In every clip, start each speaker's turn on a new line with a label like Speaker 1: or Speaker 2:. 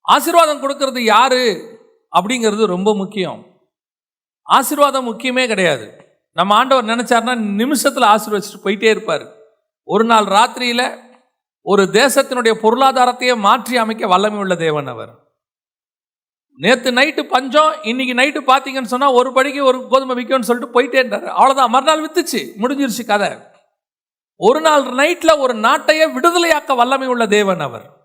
Speaker 1: ஆசீர்வாதம் கொடுக்கறது யாரு அப்படிங்கிறது ரொம்ப முக்கியம். ஆசீர்வாதம் முக்கியமே கிடையாது. நம்ம ஆண்டவர் நினைச்சாருன்னா நிமிஷத்தில் ஆசீர்வச்சிட்டு போயிட்டே இருப்பார். ஒரு நாள் ராத்திரியில் ஒரு தேசத்தினுடைய பொருளாதாரத்தையே மாற்றி அமைக்க வல்லமை உள்ள தேவன் அவர். நேற்று நைட்டு பஞ்சம் இன்னைக்கு நைட்டு பார்த்தீங்கன்னு சொன்னால் ஒரு படிக்கு ஒரு கோதுமை விற்கும்னு சொல்லிட்டு போயிட்டே இருந்தார். அவ்வளோதான் மறுநாள் வித்துச்சு. முடிஞ்சிருச்சு கதை. ஒரு நாள் நைட்டில் ஒரு நாட்டையே விடுதலையாக்க வல்லமை உள்ள தேவன் அவர்.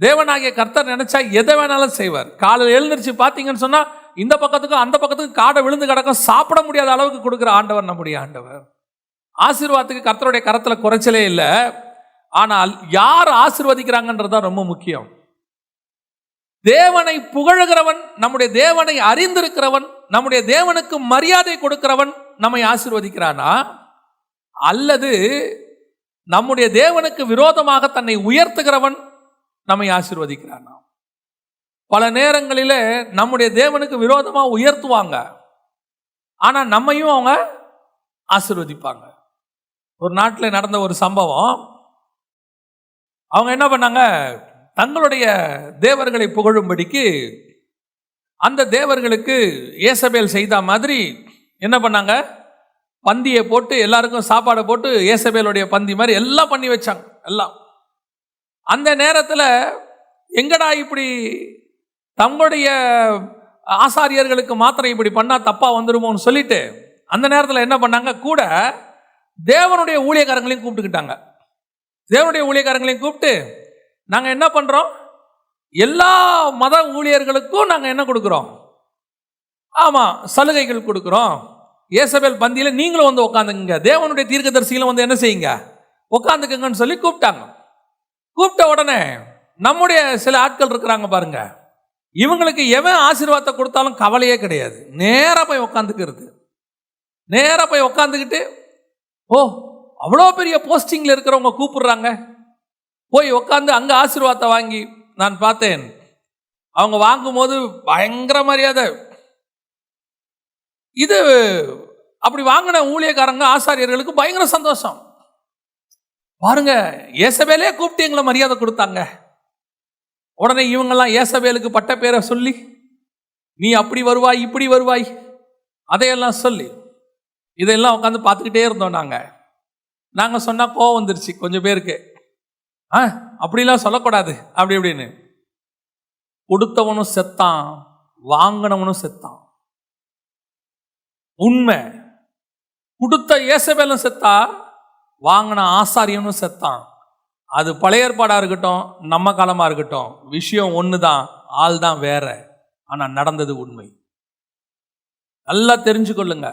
Speaker 1: தேவனாகிய கர்த்தர் நினைச்சா எதை வேணாலும் செய்வார். காலையில் எழுந்திரிச்சு பார்த்தீங்கன்னு சொன்னால் இந்த பக்கத்துக்கும் அந்த பக்கத்துக்கும் காடை விழுந்து கிடக்கும் சாப்பிட முடியாத அளவுக்கு கொடுக்குற ஆண்டவர் நம்முடைய ஆண்டவர். ஆசீர்வாதத்துக்கு கர்த்தருடைய கரத்தில் குறைச்சலே இல்லை. ஆனால் யார் ஆசிர்வதிக்கிறாங்கன்றது தான் ரொம்ப முக்கியம். தேவனை புகழுகிறவன் நம்முடைய தேவனை அறிந்திருக்கிறவன் நம்முடைய தேவனுக்கு மரியாதை கொடுக்கிறவன் நம்மை ஆசிர்வதிக்கிறானா? அல்லது நம்முடைய தேவனுக்கு விரோதமாக தன்னை உயர்த்துகிறவன் நம்மை ஆசீர்வதிக்கிறானா பல நேரங்களில் நம்முடைய தேவனுக்கு விரோதமாக உயர்த்துவாங்க. ஆனால் நம்மையும் அவங்க ஆசிர்வதிப்பாங்க. ஒரு நாட்டில் நடந்த ஒரு சம்பவம். அவங்க என்ன பண்ணாங்க? தங்களுடைய தேவர்களை புகழும்படிக்கு அந்த தேவர்களுக்கு ஏசபேல் செய்த மாதிரி என்ன பண்ணாங்க? பந்தியை போட்டு எல்லாருக்கும் சாப்பாடை போட்டு ஏசபேலுடைய பந்தி மாதிரி எல்லாம் பண்ணி வச்சாங்க. எல்லாம். அந்த நேரத்தில் எங்கடா இப்படி தங்களுடைய ஆசாரியர்களுக்கு மாத்திரம் இப்படி பண்ணால் தப்பாக வந்துடுமோன்னு சொல்லிட்டு அந்த நேரத்தில் என்ன பண்ணாங்க? கூட தேவனுடைய ஊழியக்காரங்களையும் கூப்பிட்டுக்கிட்டாங்க. தேவனுடைய ஊழியக்காரங்களையும் கூப்பிட்டு நாங்கள் என்ன பண்ணுறோம் எல்லா மத ஊழியர்களுக்கும் நாங்கள் என்ன கொடுக்குறோம்? ஆமாம் சலுகைகள் கொடுக்குறோம். ஏசபேல் பந்தியில் நீங்களும் வந்து உட்காந்துங்க. தேவனுடைய தீர்க்கதரிசிகளும் வந்து என்ன செய்யுங்க? உட்காந்துக்குங்கன்னு சொல்லி கூப்பிட்டாங்க. கூப்பிட்ட உடனே நம்முடைய சில ஆட்கள் இருக்கிறாங்க பாருங்க. இவங்களுக்கு எவன் ஆசீர்வாதத்தை கொடுத்தாலும் கவலையே கிடையாது. நேராக போய் உக்காந்துக்கிறது. நேராக போய் உக்காந்துக்கிட்டு ஓ அவ்வளோ பெரிய போஸ்டிங்கில் இருக்கிறவங்க கூப்பிடுறாங்க. போய் உக்காந்து அங்கே ஆசீர்வாதத்தை வாங்கி நான் பார்த்தேன். அவங்க வாங்கும்போது பயங்கர மரியாதை. இது அப்படி வாங்கின ஊழியக்காரங்க ஆசாரியர்களுக்கு பயங்கர சந்தோஷம். பாருங்க ஏசபேலே கூப்பிட்டு எங்களை மரியாதை கொடுத்தாங்க. உடனே இவங்கெல்லாம் ஏசபேலுக்கு பட்ட பேரை சொல்லி நீ அப்படி வருவாய் இப்படி வருவாய். அதையெல்லாம் சொல்லி இதையெல்லாம் உட்காந்து பார்த்துக்கிட்டே இருந்தோம் நாங்கள் நாங்கள் சொன்னால் கோவம் வந்துருச்சு கொஞ்சம் பேருக்கு. ஆ அப்படிலாம் சொல்லக்கூடாது அப்படி இப்படின்னு. கொடுத்தவனும் செத்தான் வாங்கினவனும் செத்தான். உண்மை. கொடுத்த ஏசபேலும் செத்தா வாங்கின ஆசாரியனும் செத்தான். அது பழைய ஏற்பாடாக இருக்கட்டும் நம்ம காலமாக இருக்கட்டும் விஷயம் ஒன்று தான் ஆள் தான் வேற. ஆனால் நடந்தது உண்மை. நல்லா தெரிஞ்சுக்கொள்ளுங்க.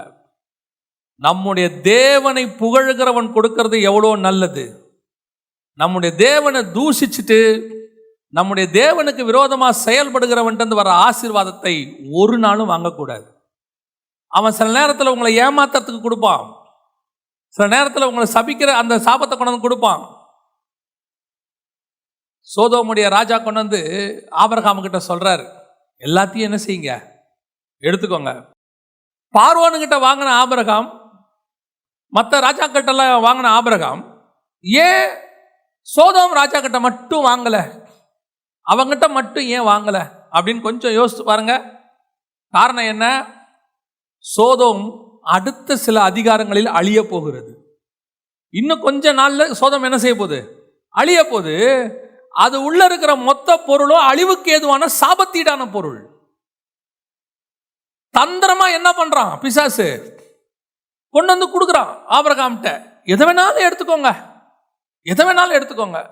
Speaker 1: நம்முடைய தேவனை புகழுகிறவன் கொடுக்கறது எவ்வளோ நல்லது. நம்முடைய தேவனை தூஷிச்சுட்டு நம்முடைய தேவனுக்கு விரோதமாக செயல்படுகிறவன்ட்டு வர ஆசீர்வாதத்தை ஒரு நாளும் வாங்கக்கூடாது. அவன் சில நேரத்தில் உங்களை ஏமாத்துறதுக்கு கொடுப்பான். சில நேரத்தில் உங்களை சபிக்கிற அந்த சாபத்தை கொண்டு வந்து கொடுப்பான். சோதோமுடைய ராஜா கொண்டு வந்து ஆபரகாம் கிட்ட சொல்றாரு. எல்லாத்தையும் என்ன செய்யுங்க? எடுத்துக்கோங்க. பார்வோனுங்கிட்ட வாங்கின ஆபரகாம் மற்ற ராஜாக்கிட்டலாம் வாங்கின ஆபரகாம் ஏன் சோதோம் ராஜா கிட்ட மட்டும் வாங்கலை? அவங்கிட்ட மட்டும் ஏன் வாங்கலை? அப்படின்னு கொஞ்சம் யோசித்து பாருங்க. காரணம் என்ன? சோதோம் அடுத்த சில அதிகாரங்களில் அழிய போகிறது. இன்னும் கொஞ்ச நாளில் சோதம் என்ன செய்ய போகுது? அழிய போது அது உள்ள இருக்கிற மொத்த பொருளும் அழிவுக்கு ஏதுவான சாபத்தீடான பொருள். தந்திரமா என்ன பண்றான்? பிசாசு. கொண்டு வந்து கொடுக்குறான் ஆபரகாம்கிட்ட. எதை வேணாலும் எடுத்துக்கோங்க. எதை வேணாலும் எடுத்துக்கோங்க.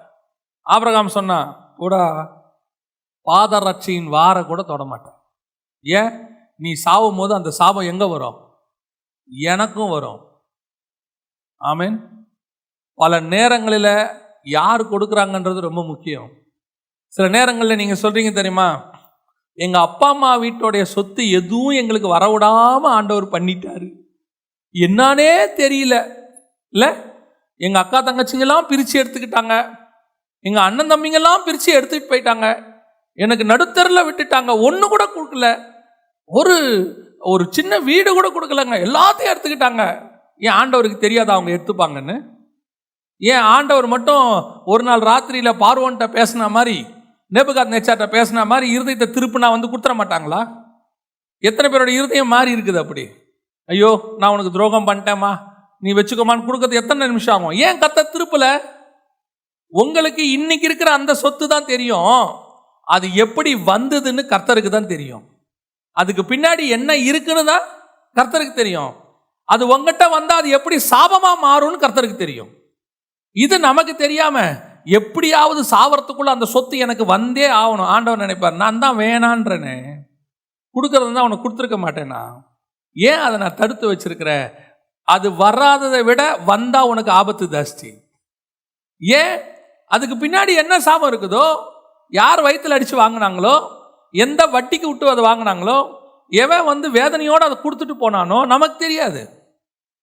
Speaker 1: ஆபரகாம் சொன்னா கூட பாதரட்சியின் வார கூட தொடமாட்டேன் ஏன்? நீ சாவும் போது அந்த சாபம் எங்க வரும்? எனக்கும் வரும். ஆமீன் பல நேரங்களில் யார் கொடுக்குறாங்கன்றது ரொம்ப முக்கியம். சில நேரங்களில் நீங்கள் சொல்கிறீங்க தெரியுமா? எங்கள் அப்பா அம்மா வீட்டோடைய சொத்து எதுவும் எங்களுக்கு வரவிடாமல் ஆண்டவர் பண்ணிட்டாரு. என்னானே தெரியல. இல்லை? எங்கள் அக்கா தங்கச்சிங்கெல்லாம் பிரித்து எடுத்துக்கிட்டாங்க. எங்கள் அண்ணன் தம்பிங்கெல்லாம் பிரித்து எடுத்துக்கிட்டு போயிட்டாங்க. எனக்கு நடுத்தரில் விட்டுட்டாங்க. ஒன்று கூட கொடுக்கல. ஒரு ஒரு சின்ன வீடு கூட கொடுக்கலங்க. எல்லாத்தையும் எடுத்துக்கிட்டாங்க. ஏன் ஆண்டவருக்கு தெரியாத அவங்க எடுத்துப்பாங்கன்னு? ஏன் ஆண்டவர் மட்டும் ஒரு நாள் ராத்திரியில் பார்வோன்ட்ட பேசின மாதிரி நேபுகாத் நேச்சார்ட்ட பேசின மாதிரி இருதயத்தை திருப்பினா வந்து கொடுத்துட மாட்டாங்களா? எத்தனை பேரோட இருதயம் மாறி இருக்குது அப்படி. ஐயோ நான் உனக்கு துரோகம் பண்ணிட்டேம்மா. நீ வச்சுக்கோமான்னு கொடுக்கறது எத்தனை நிமிஷம் ஆகும்? ஏன் கத்த திருப்பல? உங்களுக்கு இன்னைக்கு இருக்கிற அந்த சொத்து தான் தெரியும். அது எப்படி வந்ததுன்னு கர்த்தருக்கு தான் தெரியும். அதுக்கு பின்னாடி என்ன இருக்குன்னு தான் கர்த்தருக்கு தெரியும். அது உங்ககிட்ட வந்தால் அது எப்படி சாபமாக மாறும்னு கர்த்தருக்கு தெரியும். இது நமக்கு தெரியாமல் எப்படியாவது சாவரத்துக்குள்ளே அந்த சொத்து எனக்கு வந்தே ஆகணும். ஆண்டவர் நினைப்பார் நான் தான் வேணான்றேனே. கொடுக்கறது தான் உனக்கு கொடுத்துருக்க மாட்டேனா? ஏன் அதை நான் தடுத்து வச்சிருக்கிறேன் அது வராததை விட வந்தால் உனக்கு ஆபத்து ஜாஸ்தி. ஏன்? அதுக்கு பின்னாடி என்ன சாபம் இருக்குதோ? யார் வயிற்றில் அடித்து வாங்கினாங்களோ? எந்த வட்டிக்கு விட்டு அதை வாங்கினாங்களோ எவன் வந்து வேதனையோடு அதை கொடுத்துட்டு போனானோ நமக்கு தெரியாது.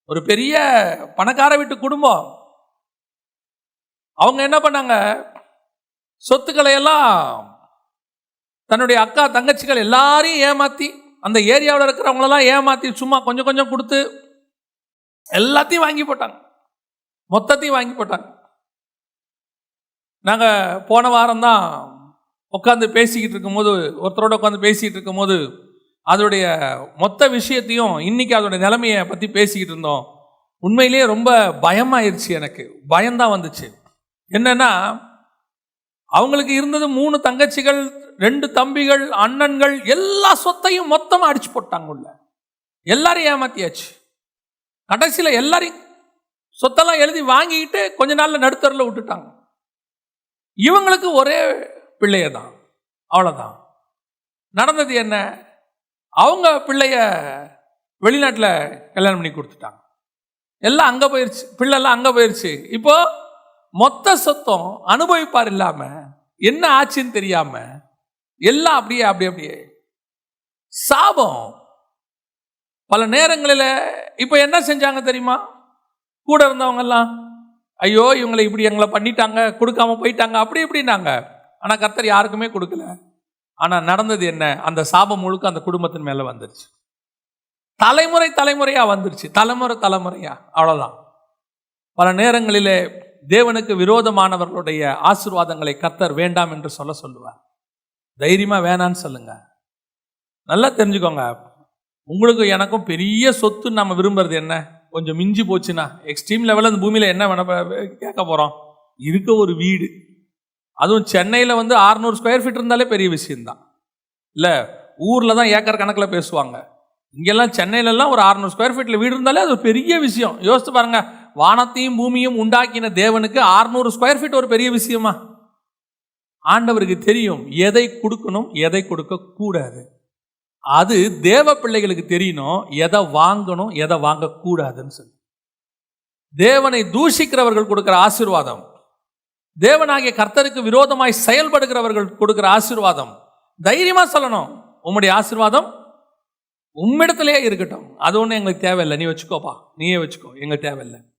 Speaker 1: ஒரு பெரிய பணக்கார வீட்டு குடும்பம். அவங்க என்ன பண்ணாங்க? சொத்துக்களை எல்லாம் தன்னுடைய அக்கா தங்கச்சிகள் எல்லாரையும் ஏமாத்தி அந்த ஏரியாவில் இருக்கிறவங்களெல்லாம் ஏமாத்தி சும்மா கொஞ்சம் கொஞ்சம் கொடுத்து எல்லாத்தையும் வாங்கி போட்டாங்க. மொத்தத்தையும் வாங்கி போட்டாங்க. நாங்கள் போன வாரம் தான் உட்காந்து பேசிக்கிட்டு இருக்கும்போது ஒருத்தரோட உட்காந்து பேசிக்கிட்டு இருக்கும்போது அதோடைய மொத்த விஷயத்தையும் இன்னைக்கு அதோட நிலைமையை பற்றி பேசிக்கிட்டு இருந்தோம். உண்மையிலேயே ரொம்ப பயமாயிருச்சு எனக்கு. பயம்தான் வந்துச்சு. என்னன்னா அவங்களுக்கு இருந்தது மூணு தங்கச்சிகள் ரெண்டு தம்பிகள் அண்ணன்கள் எல்லா சொத்தையும் மொத்தமாக அடிச்சு போட்டாங்க உள்ள. எல்லாரையும் ஏமாத்தியாச்சு. கடைசியில் எல்லாரையும் சொத்தெல்லாம் எழுதி வாங்கிக்கிட்டு கொஞ்ச நாளில் நடுத்தரில் விட்டுட்டாங்க. இவங்களுக்கு ஒரே பிள்ளைய தான் அவ்வளோதான் நடந்தது என்ன? அவங்க பிள்ளைய வெளிநாட்டில் கல்யாணம் பண்ணி கொடுத்துட்டாங்க. எல்லாம் அங்கே போயிருச்சு. பிள்ளைலாம் அங்கே போயிருச்சு. இப்போ மொத்த சொத்தம் அனுபவிப்பார் இல்லாமல் என்ன ஆச்சுன்னு தெரியாமல் எல்லாம் அப்படியே அப்படியே அப்படியே. சாபம். பல நேரங்களில் இப்போ என்ன செஞ்சாங்க தெரியுமா? கூட இருந்தவங்கெல்லாம் ஐயோ இவங்களை இப்படி எங்களை பண்ணிட்டாங்க கொடுக்காம போயிட்டாங்க அப்படி இப்படின்னாங்க. ஆனால் கர்த்தர் யாருக்குமே கொடுக்கல. ஆனால் நடந்தது என்ன? அந்த சாபம் முழுக்க அந்த குடும்பத்தின் மேலே வந்துருச்சு. தலைமுறை தலைமுறையாக வந்துருச்சு. தலைமுறை தலைமுறையா. அவ்வளோதான் பல நேரங்களிலே தேவனுக்கு விரோதமானவர்களுடைய ஆசீர்வாதங்களை கர்த்தர் வேண்டாம் என்று சொல்ல சொல்லுவார். தைரியமாக வேணான்னு சொல்லுங்க. நல்லா தெரிஞ்சுக்கோங்க. உங்களுக்கு எனக்கும் பெரிய சொத்து நம்ம விரும்புறது என்ன? கொஞ்சம் மிஞ்சி போச்சுன்னா எக்ஸ்ட்ரீம் லெவலில் இந்த பூமியில் என்ன வேணா கேட்க போகிறோம் இருக்க ஒரு வீடு. அதுவும் சென்னையில் வந்து 600 ஸ்கொயர் ஃபீட் இருந்தாலே பெரிய விஷயம்தான். இல்லை ஊரில் தான் ஏக்கர் கணக்கில் பேசுவாங்க. இங்கெல்லாம் சென்னையிலலாம் ஒரு 600 ஸ்கொயர் ஃபீட்டில் வீடு இருந்தாலே அது பெரிய விஷயம். யோசித்து பாருங்க வானத்தையும் பூமியும் உண்டாக்கின தேவனுக்கு 600 ஸ்கொயர் ஃபீட் ஒரு பெரிய விஷயமா? ஆண்டவருக்கு தெரியும் எதை கொடுக்கணும் எதை கொடுக்க கூடாது. அது தேவ பிள்ளைகளுக்கு தெரியணும் எதை வாங்கணும் எதை வாங்கக்கூடாதுன்னு சொல்லி. தேவனை தூஷிக்கிறவர்கள் கொடுக்குற ஆசீர்வாதம். தேவனாகிய கர்த்தருக்கு விரோதமாய் செயல்படுகிறவர்கள் கொடுக்கிற ஆசீர்வாதம். தைரியமாக சொல்லணும். உம்முடைய ஆசீர்வாதம் உம்மிடத்திலேயே இருக்கட்டும். அது ஒன்றும் எங்களுக்கு தேவையில்லை. நீ வச்சுக்கோப்பா. நீயே வச்சுக்கோ. எங்களுக்கு தேவையில்லை.